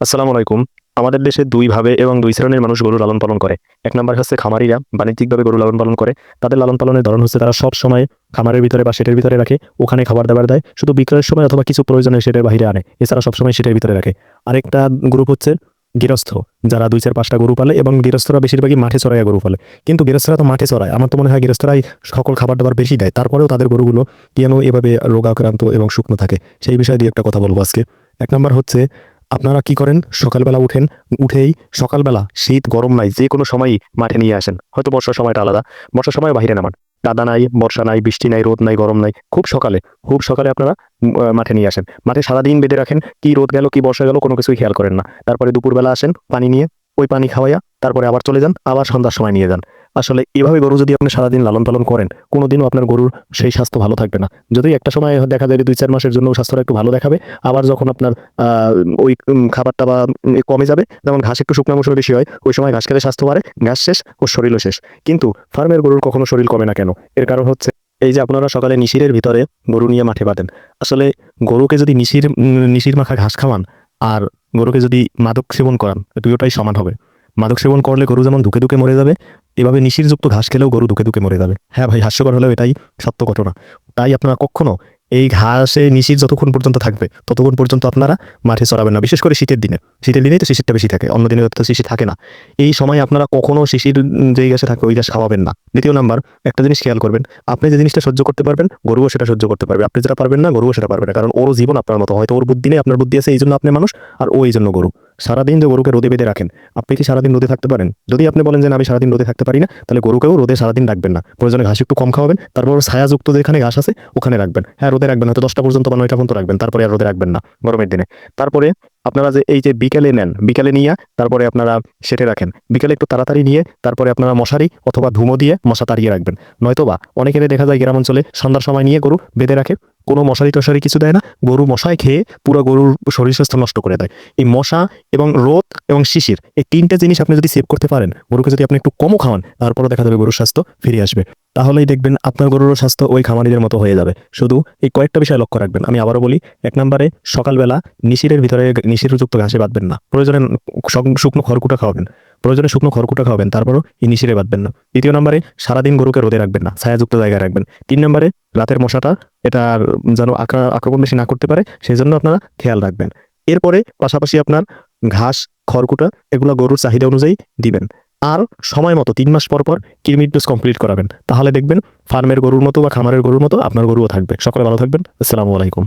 আসসালামু আলাইকুম। আমাদের দেশে দুই ভাবে এবং দুই শ্রেণির মানুষ গরু লালন পালন করে। এক নম্বর হচ্ছে খামারিরা বাণিজ্যিকভাবে গরু লালন পালন করে। তাদের লালন পালনের ধরন হচ্ছে তারা সব সময় খামারের ভিতরে বা সেটের ভিতরে রাখে, ওখানে খাবার দাবার দেয়, শুধু বিক্রয়ের সময় অথবা কিছু প্রয়োজনে সেটের বাইরে আনে। এছাড়া সবসময় সেটের ভিতরে রাখে। আরেকটা গ্রুপ হচ্ছে গৃহস্থ, যারা দুই চার পাঁচটা গরু পালে এবং গৃহস্থরা বেশিরভাগই মাঠে চড়াইয়া গরু পালে। কিন্তু গৃহস্থরা তো মাঠে চড়ায়। আমার তো মনে হয় গৃহস্থরাই সকল খাবার দাবার বেশি দেয়। তারপরেও তাদের গরুগুলো কেন এভাবে রোগাক্রান্ত এবং শুকনো থাকে? সেই বিষয়ে দিয়ে একটা কথা বলব আজকে। এক নম্বর হচ্ছে আপনারা কি করেন? সকালবেলা উঠেন, উঠেই সকালবেলা শীত গরম নাই, যে কোনো সময়ই মাঠে নিয়ে আসেন। হয়তো বর্ষার সময়টা আলাদা, বর্ষার সময় বাইরে নামান। কাদা নাই, বর্ষা নাই, বৃষ্টি নাই, রোদ নাই, গরম নাই, খুব সকালে খুব সকালে আপনারা মাঠে নিয়ে আসেন। মাঠে সারাদিন বেঁধে রাখেন, কি রোদ গেল, কি বর্ষা গেল, কোনো কিছুই খেয়াল করেন না। তারপরে দুপুরবেলা আসেন, পানি নিয়ে, ওই পানি খাওয়াইয়া, তারপরে আবার চলে যান, আবার সন্ধ্যার সময় নিয়ে যান। আসলে এভাবে গরু যদি আপনি সারাদিন লালন পালন করেন, কোনোদিনও আপনার গরুর সেই স্বাস্থ্য ভালো থাকবে না। যদি একটা সময় দেখা যায় দুই চার মাসের জন্য স্বাস্থ্যটা একটু ভালো দেখাবে, আবার যখন আপনার ওই খাবারটা বা কমে যাবে, যেমন ঘাস একটু শুকনো মৌসুমে বেশি হয়, ওই সময় ঘাস খেলে স্বাস্থ্য বাড়ে, ঘাস শেষ ও শরীরও শেষ। কিন্তু ফার্মের গরুর কখনো শরীর কমে না কেন? এর কারণ হচ্ছে এই যে আপনারা সকালে নিশিরের ভিতরে গরু নিয়ে মাঠে বাঁধেন, আসলে গরুকে যদি নিশির নিশির মাখা ঘাস খাওয়ান, আর গরুকে যদি মাদক সেবন করান দুটোটাই সমান হবে। মাদক সেবন করলে গরু যেমন ধুকে ধুকে মরে যাবে, এভাবে নিশিরযুক্ত ঘাস খেলেও গরু ধুকে ধুকে মরে যাবে। হ্যাঁ ভাই, হাস্যকর হলেও এটাই সত্য ঘটনা। তাই আপনারা কখনো এই ঘাসে নিশির যতক্ষণ পর্যন্ত থাকবে, ততক্ষণ পর্যন্ত আপনারা মাঠে চড়াবেন না, বিশেষ করে শীতের দিনে। শীতের দিনেই তো শিশিরটা বেশি থাকে, অন্য দিনে তো শিশির থাকে না। এই সময় আপনারা কখনো শিশির যেই গাছে থাকবে, ওই গাছ খাওয়াবেন না। দ্বিতীয় নাম্বার, একটা জিনিস খেয়াল করবেন, আপনি যে জিনিসটা সহ্য করতে পারবেন, গরুও সেটা সহ্য করতে পারবে। আপনি যেটা পারবেন না, গরুও সেটা পারবে না, কারণ ওরও জীবন আপনার মতো, হয়তো ওর বুদ্ধি নেই আপনার বুদ্ধি আছে এই জন্য আপনি মানুষ, আর ও এই জন্য গরু। সারাদিন যে গরুকে রোদে বেঁধে রাখেন, আপনি কি সারাদিন রোদে থাকতে পারেন? যদি আপনি বলেন যে আমি সারাদিন রোদে থাকতে পারি না, তাহলে গরুকেও রোদে সারাদিন রাখবেন না। প্রয়োজনে ঘাস একটু কম খাওয়াবেন, তারপর ছায়াযুক্ত যেখানে ঘাস আছে, ওখানে রাখবেন। হ্যাঁ রোদে রাখবেন, হয়তো দশটা পর্যন্ত বা নয়টা পর্যন্ত রাখবেন, তারপরে আর রোদে রাখবেন না গরমের দিনে। তারপরে আপনারা যে এই যে বিকেলে নেন, বিকেলে নিয়ে তারপরে আপনারা সেটে রাখেন। বিকেলে একটু তাড়াতাড়ি নিয়ে তারপরে আপনারা মশারি অথবা ধুমো দিয়ে মশা তাড়িয়ে রাখবেন। নয়তোবা অনেকের দেখা যায় গ্রাম অঞ্চলে সন্ধ্যার সময় নিয়ে গরু বেঁধে রাখে কোনো মশারি টশারি কিছু দেয় না, গরু মশায় খেয়ে পুরো গরুর শরীর স্বাস্থ্য নষ্ট করে দেয়। এই মশা এবং রোদ এবং শিশির, এই তিনটে জিনিস আপনি যদি সেভ করতে পারেন, গরুকে যদি আপনি একটু কমও খাওয়ান তারপরে দেখা যাবে গরুর স্বাস্থ্য ফিরে আসবে। তাহলেই দেখবেন আপনার গরুরও স্বাস্থ্য ওই খামারিদের মতো হয়ে যাবে। শুধু এই কয়েকটা বিষয় লক্ষ্য রাখবেন। আমি আবারও বলি, এক নম্বরে সকালবেলা নিশিরের ভিতরে নিশিরযুক্ত ঘাসে বাঁধবেন না। প্রয়োজনে শুকনো খড়কুটা খাওয়াবেন। প্রয়োজনে শুকনো খড়কুটা খাওয়াবেন, তারপরও এই নিশিরে বাঁধবেন না। দ্বিতীয় নম্বরে সারাদিন গরুকে রোদে রাখবেন না, ছায়াযুক্ত জায়গায় রাখবেন। তিন নম্বরে রাতের মশাটা এটা যেন আঁকা আক্রমণ বেশি না করতে পারে সেই জন্য আপনারা খেয়াল রাখবেন। এরপরে পাশাপাশি আপনার ঘাস, খড়কুটা, এগুলো গরুর চাহিদা অনুযায়ী দিবেন। আর সময় মতো, তিন মাস পর পর কিরমিট ডোজ কমপ্লিট করাবেন। তাহলে দেখবেন ফার্মের গরুর মতো বা খামারের গরুর মতো আপনার গরুও থাকবে। সকলে ভালো থাকবেন। আসসালামু আলাইকুম।